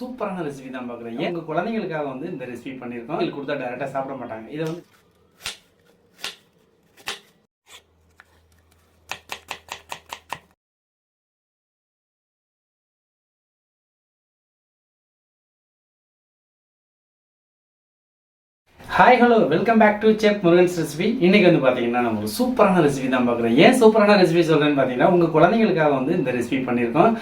சூப்பரான ரெசிபி தான் பார்க்குறேன் எங்கள் குழந்தைங்களுக்காக வந்து இந்த ரெசிபி பண்ணியிருக்கோம். இது கொடுத்தா டேரெக்டாக சாப்பிட மாட்டாங்க. இதை வந்து hi hello welcome back to chef Murugan's recipe இன்னைக்கு வந்து பார்த்தீங்கன்னா நம்ம ஒரு சூப்பரான ரெசிபி தான் பார்க்குறோம். ஏன் சூப்பரான ரெசிபி சொல்கிறேன்னு பார்த்தீங்கன்னா உங்கள் குழந்தைங்களுக்காக வந்து இந்த ரெசிபி பண்ணியிருக்கோம்.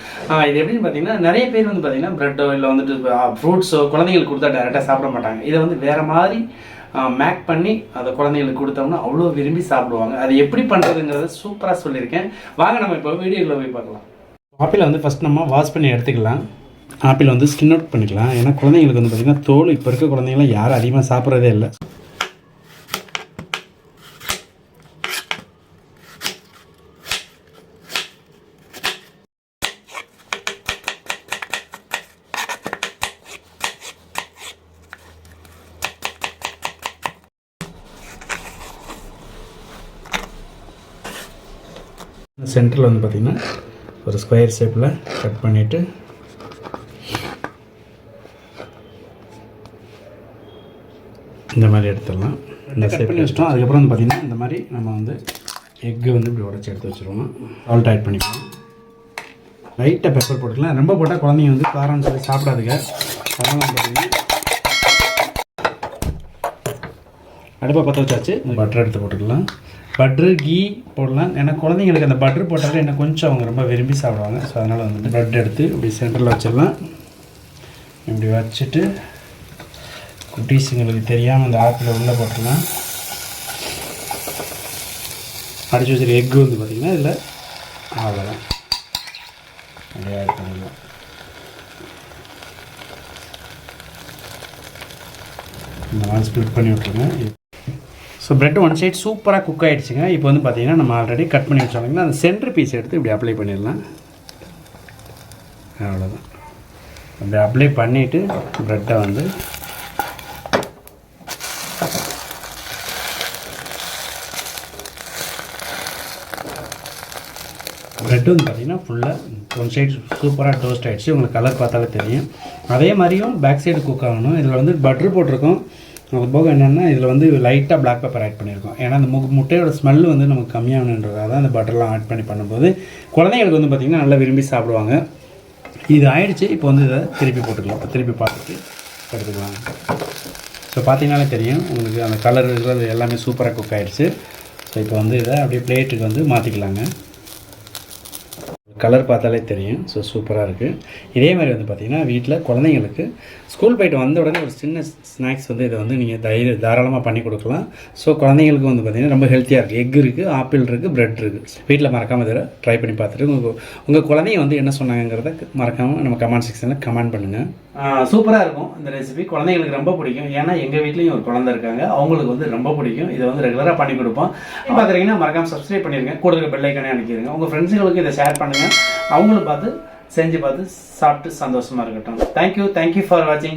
இது எப்படின்னு பார்த்தீங்கன்னா நிறைய பேர் வந்து பார்த்தீங்கன்னா ப்ரெட்டோ இல்லை வந்துட்டு ஃப்ரூட்ஸோ குழந்தைங்களுக்கு கொடுத்தா டேரெக்டாக சாப்பிட மாட்டாங்க. இதை வந்து வேறு மாதிரி மேக் பண்ணி அதை குழந்தைங்களுக்கு கொடுத்தோம்னா அவ்வளோ விரும்பி சாப்பிடுவாங்க. அது எப்படி பண்ணுறதுங்கிறத சூப்பராக சொல்லியிருக்கேன். வாங்க நம்ம இப்போ வீடியோவில் போய் பார்க்கலாம். ஆப்பிளை வந்து ஃபஸ்ட் நம்ம வாஷ் பண்ணி எடுத்துக்கலாம். ஆப்பிள் வந்து ஸ்கின் அவுட் பண்ணிக்கலாம். ஏன்னா குழந்தைங்களுக்கு வந்து பார்த்திங்கன்னா தோல் இப்போ இருக்க குழந்தைங்களாம் யாரும் அதிகமாக சாப்பிட்றதே இல்லை. சென்டரில் வந்து பார்த்திங்கன்னா ஒரு ஸ்கொயர் ஷேப்பில் கட் பண்ணிவிட்டு இந்த மாதிரி எடுத்துடலாம். இந்த ஷேப் பண்ணி வச்சிட்டோம். அதுக்கப்புறம் வந்து பார்த்திங்கன்னா இந்த மாதிரி நம்ம வந்து எக்கு வந்து இப்படி உடச்சி எடுத்து வச்சுருவோம். சால்ட் ஆட் பண்ணிக்கலாம். லைட்டாக பெப்பர் போட்டுக்கலாம். ரொம்ப போட்டால் குழந்தைங்க வந்து காரம்னு சொல்லி சாப்பிடாதுங்க. அதனால் வந்து பார்த்திங்கன்னா அடுப்பை பற்ற வச்சாச்சு. பட்டர் எடுத்து போட்டுக்கலாம். பட்ரு கீ போடலாம். ஏன்னா குழந்தைங்களுக்கு அந்த பட்டர் போட்டாலே என்ன கொஞ்சம் அவங்க ரொம்ப விரும்பி சாப்பிடுவாங்க. ஸோ அதனால் வந்துட்டு ப்ரெட் எடுத்து இப்படி சென்டரில் வச்சிடலாம். இப்படி வச்சுட்டு குட்டீஸுங்களுக்கு தெரியாமல் அந்த ஆப்பில் உள்ளே போட்டோம்னா அடித்து வச்சிருக்க எக்கு வந்து பார்த்திங்கன்னா இதில் ஆகலாம். நிறையா ஆட் பண்ணிடலாம் இந்த மாதிரி ஸ்ப்ளிட் பண்ணி விட்ருங்க ஸோ ப்ரெட் ஒன் சைட் சூப்பராக குக் ஆகிடுச்சுங்க இப்போ வந்து பார்த்தீங்கன்னா நம்ம ஆல்ரெடி கட் பண்ணி வச்சாங்கன்னா அந்த சென்டர் பீஸ் எடுத்து இப்படி அப்ளை பண்ணிடலாம். அவ்வளோதான் அப்படி அப்ளை பண்ணிவிட்டு ப்ரெட்டை வந்து ப்ரெட் வந்து பார்த்தீங்கன்னா ஃபுல்லாக ஒன் சைடு சூப்பராக டோஸ்ட் ஆகிடுச்சு உங்களுக்கு கலர் பார்த்தாலே தெரியும். அதே மாதிரியும் பேக் சைடு குக் ஆகணும். இதில் வந்து பட்ரு போட்டிருக்கோம். அது போக என்னென்னா இதில் வந்து லைட்டாக பிளாக் பேப்பர் ஆட் பண்ணியிருக்கோம். ஏன்னா அந்த மு முட்டையோட ஸ்மெல் வந்து நமக்கு கம்மியாகணுன்றதாக தான் அந்த பட்டர்லாம் ஆட் பண்ணி பண்ணும்போது குழந்தைங்களுக்கு வந்து பார்த்திங்கன்னா நல்லா விரும்பி சாப்பிடுவாங்க. இது ஆயிடுச்சு. இப்போ வந்து இதை திருப்பி போட்டுக்கலாம். திருப்பி பார்த்துட்டு எடுத்துக்கலாம் ஸோ பார்த்தீங்கனாலே தெரியும் உங்களுக்கு அந்த கலர் இருக்கிறது எல்லாமே சூப்பராக குக் ஆகிடுச்சு ஸோ இப்போ வந்து இதை அப்படியே பிளேட்டுக்கு வந்து மாற்றிக்கலாங்க கலர் பார்த்தாலே தெரியும் ஸோ சூப்பராக இருக்குது இதே மாதிரி வந்து பார்த்திங்கன்னா வீட்டில் குழந்தைங்களுக்கு ஸ்கூல் போயிட்டு வந்த உடனே ஒரு சின்ன ஸ்நாக்ஸ் வந்து இதை வந்து நீங்கள் தைரிய தாராளமாக பண்ணி கொடுக்கலாம். ஸோ குழந்தைங்களுக்கு வந்து பார்த்திங்கன்னா ரொம்ப ஹெல்த்தியாக இருக்குது எக் இருக்குது ஆப்பிள் இருக்குது ப்ரெட் இருக்குது வீட்டில் மறக்காமல் இதில் ட்ரை பண்ணி பார்த்துட்டு உங்கள் உங்கள் குழந்தைங்க வந்து என்ன சொன்னாங்கிறத மறக்காமல் நம்ம கமெண்ட் செக்ஷனில் கமெண்ட் பண்ணுங்கள் சூப்பராக இருக்கும் இந்த ரெசிபி குழந்தைங்களுக்கு ரொம்ப பிடிக்கும். ஏன்னா எங்கள் வீட்லேயும் ஒரு குழந்தை இருக்காங்க. அவங்களுக்கு வந்து ரொம்ப பிடிக்கும். இதை வந்து ரெகுலராக பண்ணி கொடுப்போம். பார்க்குறீங்கன்னா மறக்காமல் சப்ஸ்கிரைப் பண்ணிடுங்க கூடுதல் பெல் ஐக்கனே அனுப்பிடுங்க. உங்கள் ஃப்ரெண்ட்ஸுங்களுக்கு இதை ஷேர் பண்ணுங்கள் அவங்களும் பார்த்து செஞ்சு பார்த்து சாப்பிட்டு சந்தோஷமாக இருக்கட்டும். தேங்க்யூ தேங்க்யூ ஃபார் வாட்சிங்